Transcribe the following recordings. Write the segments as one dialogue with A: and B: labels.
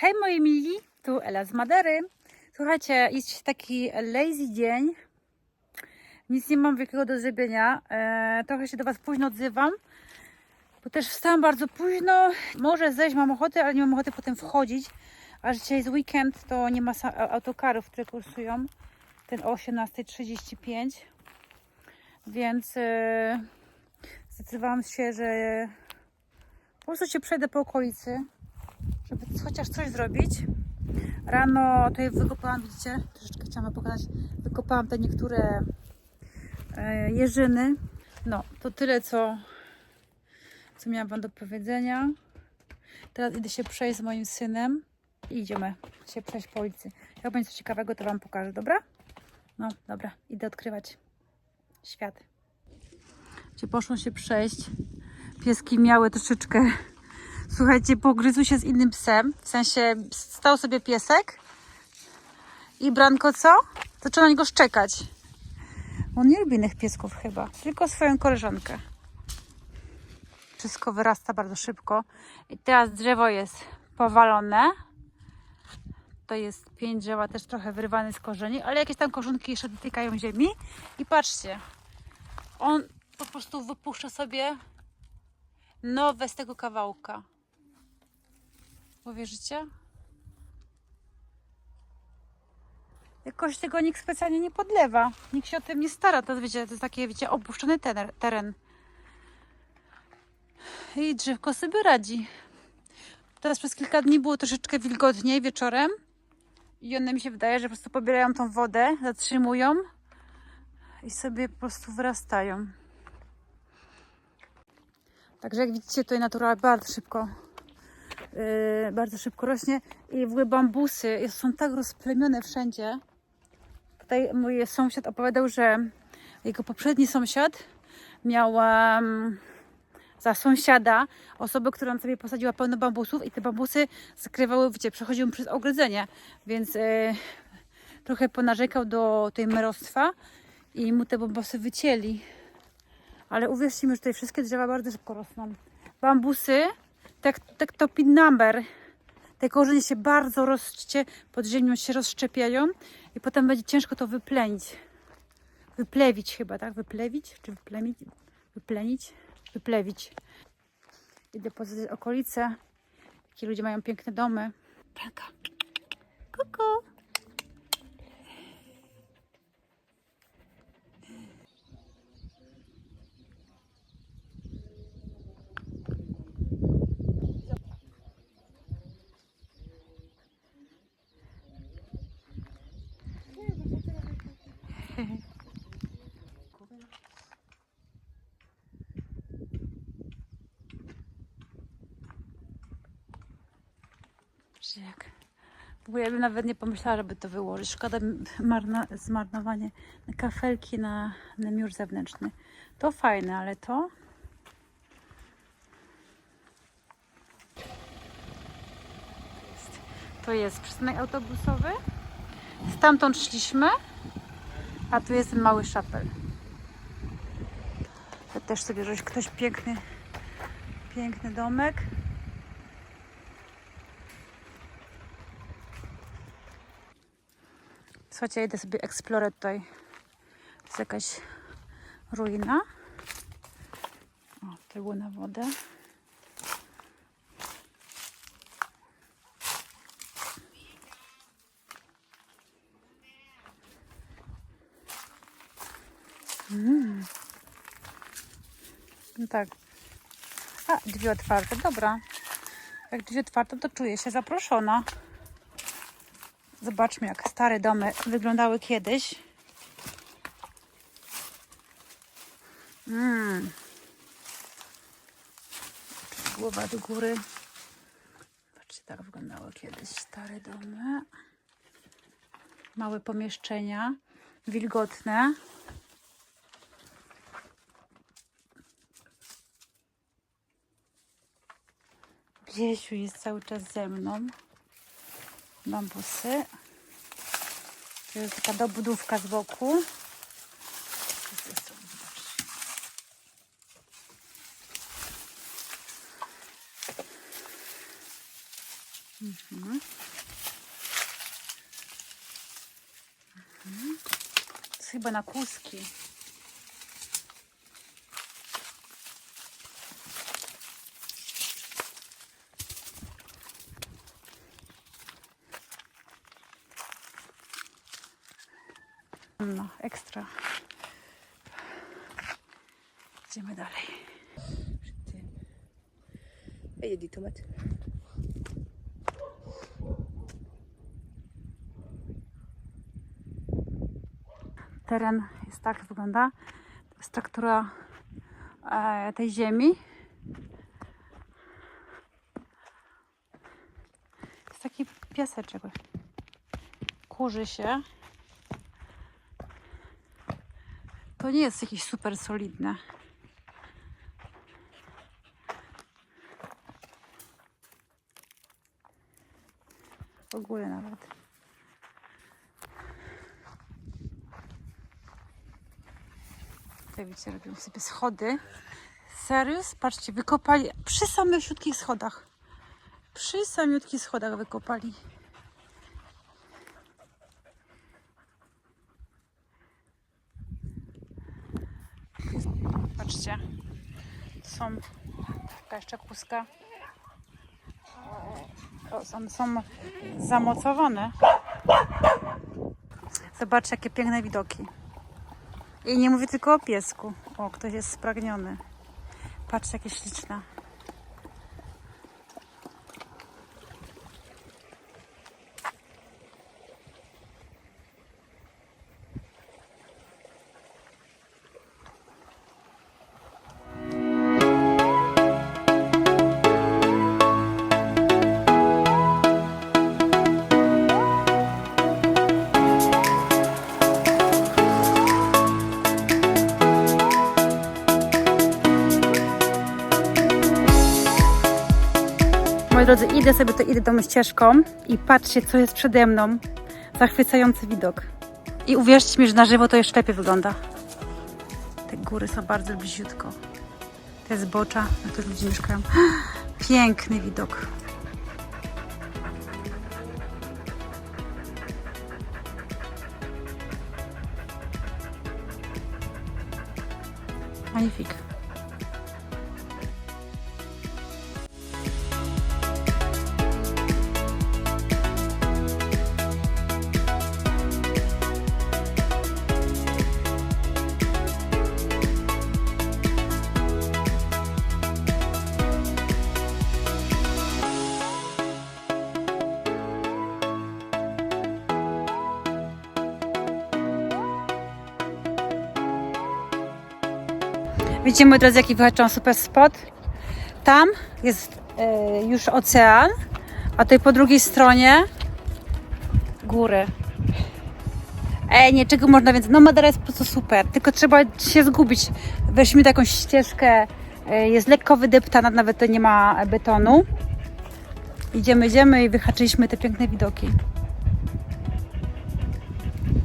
A: Hej moi mili, tu Ela z Madery. Słuchajcie, jest taki lazy dzień. Nic nie mam wielkiego do zrobienia. E, trochę się do Was późno odzywam, bo też wstałam bardzo późno. Może zejść mam ochotę, ale nie mam ochoty potem wchodzić. A że dzisiaj jest weekend, to nie ma autokarów, które kursują. Ten o 18.35. Więc e, zdecydowałam się, że po prostu się przejdę po okolicy żeby chociaż coś zrobić. Rano tutaj wykopałam, widzicie, troszeczkę chciałam pokazać, wykopałam te niektóre e, jeżyny. No, to tyle, co, co miałam wam do powiedzenia. Teraz idę się przejść z moim synem i idziemy się przejść po ulicy. Jak będzie coś ciekawego, to wam pokażę, dobra? No, dobra, idę odkrywać świat. Gdzie poszło się przejść. Pieski miały troszeczkę Słuchajcie, pogryzł się z innym psem. W sensie stał sobie piesek. I Branko co? Zaczął na niego szczekać. On nie lubi innych piesków chyba, tylko swoją koleżankę. Wszystko wyrasta bardzo szybko. I teraz drzewo jest powalone. To jest pięć drzewa też trochę wyrywane z korzeni, ale jakieś tam korzonki jeszcze dotykają ziemi. I patrzcie, on po prostu wypuszcza sobie nowe z tego kawałka. Powierzycie? Jakoś tego nikt specjalnie nie podlewa. Nikt się o tym nie stara. To wiecie, to jest taki, wiecie, opuszczony tener, teren. I drzewko sobie radzi. Teraz przez kilka dni było troszeczkę wilgotniej wieczorem. I one mi się wydaje, że po prostu pobierają tą wodę, zatrzymują i sobie po prostu wyrastają. Także jak widzicie, tutaj natura bardzo szybko, yy, bardzo szybko rośnie i w ogóle bambusy są tak rozplemione wszędzie. Tutaj mój sąsiad opowiadał, że jego poprzedni sąsiad miał em, za sąsiada osobę, która sobie posadziła pełno bambusów i te bambusy zakrywały, wiecie, przechodziły przez ogrodzenie, więc yy, trochę ponarzekał do tej merostwa i mu te bambusy wycięli. Ale uwierzcie mi, że tutaj wszystkie drzewa bardzo szybko rosną. Bambusy, tak, tak to pin number. Te korzenie się bardzo rozcie, pod ziemią się rozszczepiają i potem będzie ciężko to wyplenić. Wyplewić chyba, tak? Wyplewić? Czy wyplemić? Wyplenić? Wyplewić. Idę poza okolice. Jakie ludzie mają piękne domy. Branka. Kuku. Że jak... W ja bym nawet nie pomyślała, żeby to wyłożyć. Szkoda zmarnowanie kafelki na, na miur zewnętrzny. To fajne, ale to... To jest przystanek autobusowy. Stamtąd szliśmy, a tu jest mały szapel. To też sobie robić ktoś piękny, piękny domek. Słuchajcie, ja idę sobie eksplorę tutaj. To jest jakaś ruina. O, to było na wodę. Mm. No tak. A, drzwi otwarte, dobra. Jak drzwi otwarte, to czuję się zaproszona. Zobaczmy, jak stare domy wyglądały kiedyś. Mm. Głowa do góry. Patrzcie, tak wyglądały kiedyś stare domy. Małe pomieszczenia, wilgotne. Biesiu jest cały czas ze mną bambusy. To jest taka dobudówka z boku. Mhm. Mhm. To jest chyba na kłuski. No, ekstra. Idziemy dalej.
B: Y a des tomates.
A: Teren jest tak wygląda. To jest struktura e, tej ziemi. Jest taki piaseczek. Kurzy się. Nie jest jakieś super solidne. W ogóle nawet. Tutaj widzicie, robią sobie schody. Serio? Patrzcie, wykopali przy samiutkich schodach. Przy samiutkich schodach wykopali. Patrzcie. To są taka jeszcze kuska. O, są, są zamocowane. Zobaczcie, jakie piękne widoki. I nie mówię tylko o piesku. O, ktoś jest spragniony. Patrzcie, jakie śliczne. Moi drodzy, idę sobie, to idę tą ścieżką i patrzcie, co jest przede mną. Zachwycający widok. I uwierzcie mi, że na żywo to jeszcze lepiej wygląda. Te góry są bardzo bliziutko. Te zbocza, na których ludzie mieszkają. Piękny widok. Magnifik. Widzimy od razu, jaki wyhaczą super spot. Tam jest e, już ocean, a tutaj po drugiej stronie góry. Ej, nie, czego można więcej? No Madera jest po prostu super, tylko trzeba się zgubić. Weźmy taką ścieżkę, e, jest lekko wydeptana, nawet to nie ma betonu. Idziemy, idziemy i wyhaczyliśmy te piękne widoki.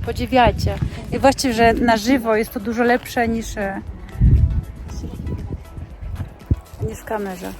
A: Podziwiajcie. I właściwie, że na żywo jest to dużo lepsze niż, e, w kamerze.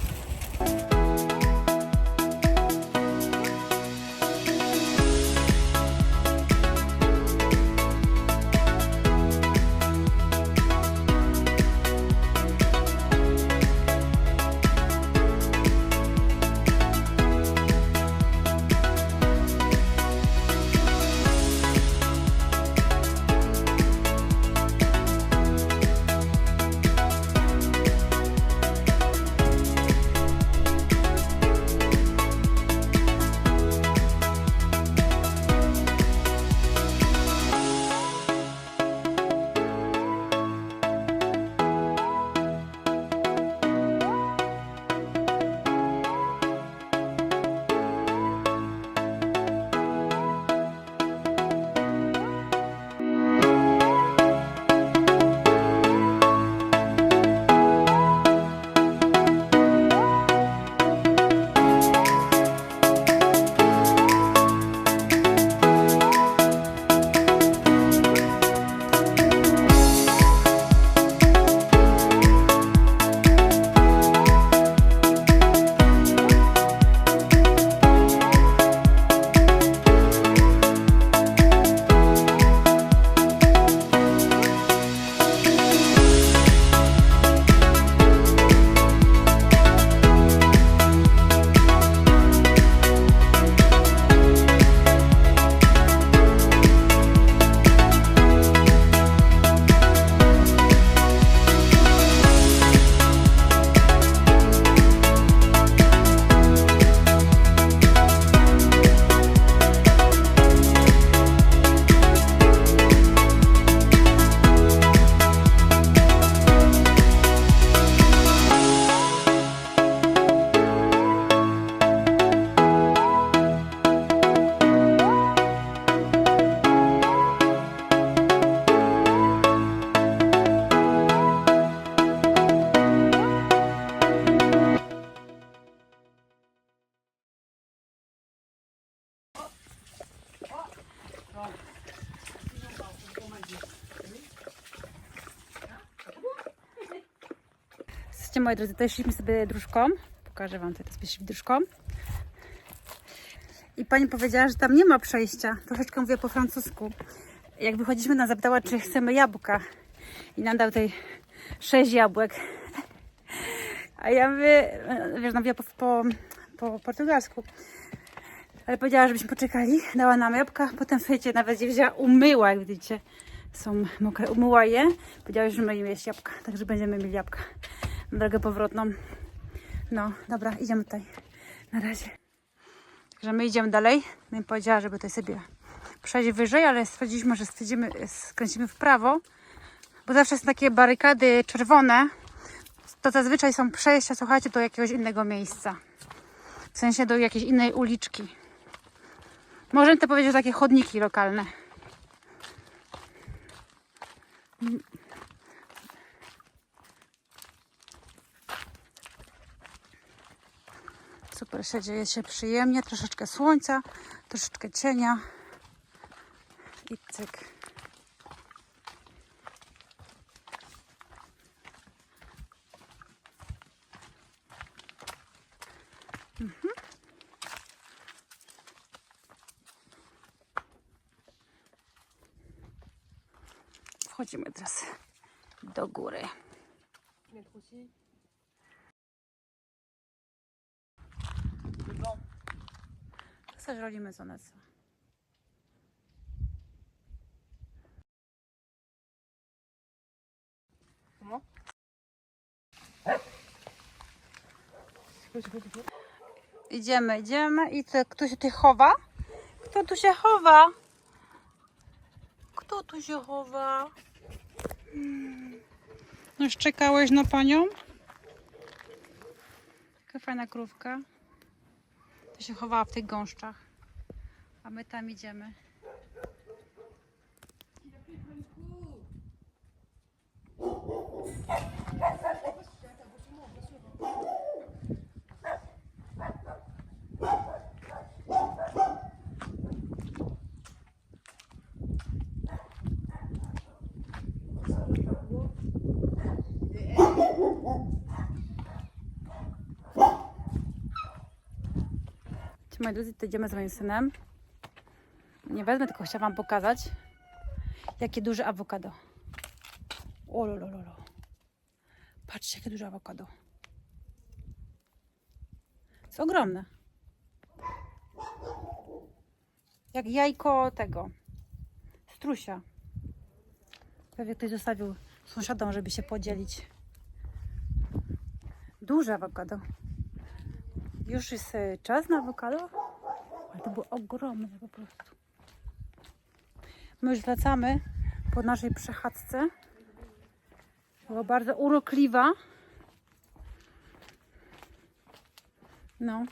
A: Słuchajcie, moi drodzy, tutaj szliśmy sobie dróżką. Pokażę Wam, tutaj sobie szliśmy dróżką. I pani powiedziała, że tam nie ma przejścia. Troszeczkę mówię po francusku. Jak wychodziliśmy, nas zapytała, czy chcemy jabłka. I nam dał tutaj sześć jabłek. A ja mówię, wiesz, no mówię po, po, po portugalsku. Ale powiedziała, żebyśmy poczekali. Dała nam jabłka. Potem, słuchajcie, nawet je wzięła, umyła, jak widzicie. Są mokre, umyła je. Powiedziała, że my jeść jabłka. Także będziemy mieli jabłka na drogę powrotną. No, dobra, idziemy tutaj. Na razie. Także my idziemy dalej. No i powiedziała, żeby tutaj sobie przejść wyżej, ale stwierdziliśmy, że stwierdzimy, skręcimy w prawo, bo zawsze są takie barykady czerwone. To zazwyczaj są przejścia, słuchajcie, do jakiegoś innego miejsca. W sensie do jakiejś innej uliczki. Możemy to powiedzieć, że takie chodniki lokalne. Super się dzieje się przyjemnie, troszeczkę słońca, troszeczkę cienia i cyk. Mhm. Wchodzimy teraz do góry.
B: Mettre aussi.
A: Co nieco.
B: Comment
A: Idziemy, idziemy i co, kto się tu chowa? Kto tu się chowa? Kto tu się chowa? Hmm. Już czekałeś na panią? Taka fajna krówka. To się chowała w tych gąszczach. A my tam idziemy. Moi drodzy, to idziemy z moim synem. Nie wezmę, tylko chciałam wam pokazać, jakie duże awokado. O lolololo. Patrzcie, jakie duże awokado. Jest ogromne. Jak jajko tego. Strusia. Pewnie ktoś zostawił sąsiadom, żeby się podzielić. Duże awokado. Już jest e, czas na awokado, ale to było ogromne po prostu. My już wracamy po naszej przechadzce. Była bardzo urokliwa. No.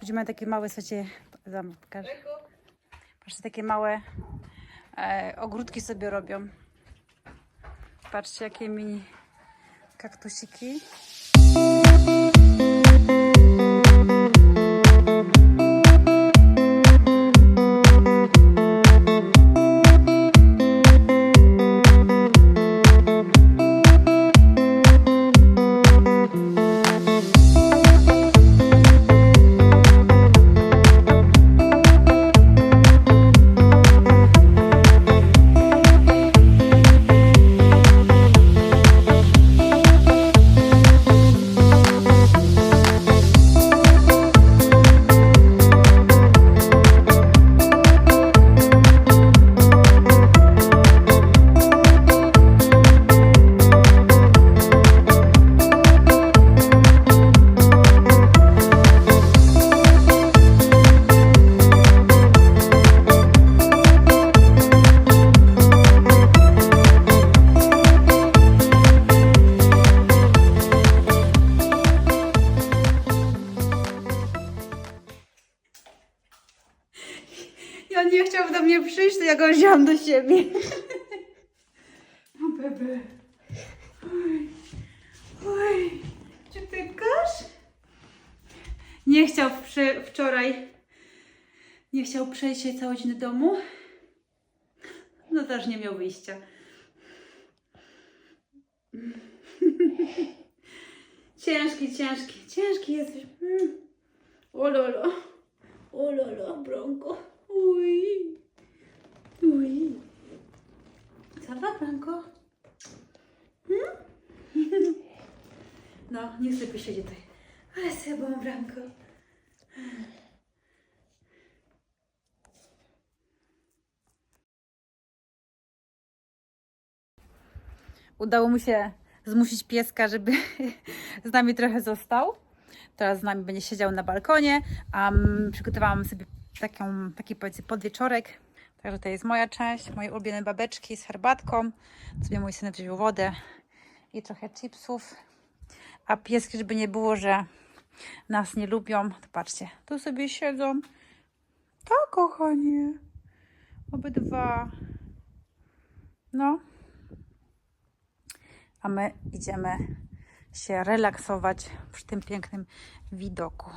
A: Widzimy takie małe, słuchajcie, zam- pokażę. Patrzcie, takie małe e, ogródki sobie robią. Patrzcie, jakie mini kaktusiki. Nie chciał wczoraj, nie chciał przejść się do domu. No też nie miał wyjścia. ciężki, ciężki, ciężki jesteś. Mm. O lolo, o lolo, Bronko. Uj, uj. Co da, Bronko? Hmm? No, nie sobie siedzi tutaj. Ale z sobą, Bronko. Udało mu się zmusić pieska, żeby z nami trochę został. Teraz z nami będzie siedział na balkonie, mm, przygotowałam sobie taką, taki powiedzmy podwieczorek. Także to jest moja część, moje ulubione babeczki z herbatką. Sobie mój syn wziął wodę i trochę chipsów. A pieski, żeby nie było, że nas nie lubią, patrzcie, tu sobie siedzą. Tak, kochanie. Obydwa. No. A my idziemy się relaksować przy tym pięknym widoku.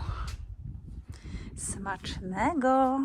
A: Smacznego!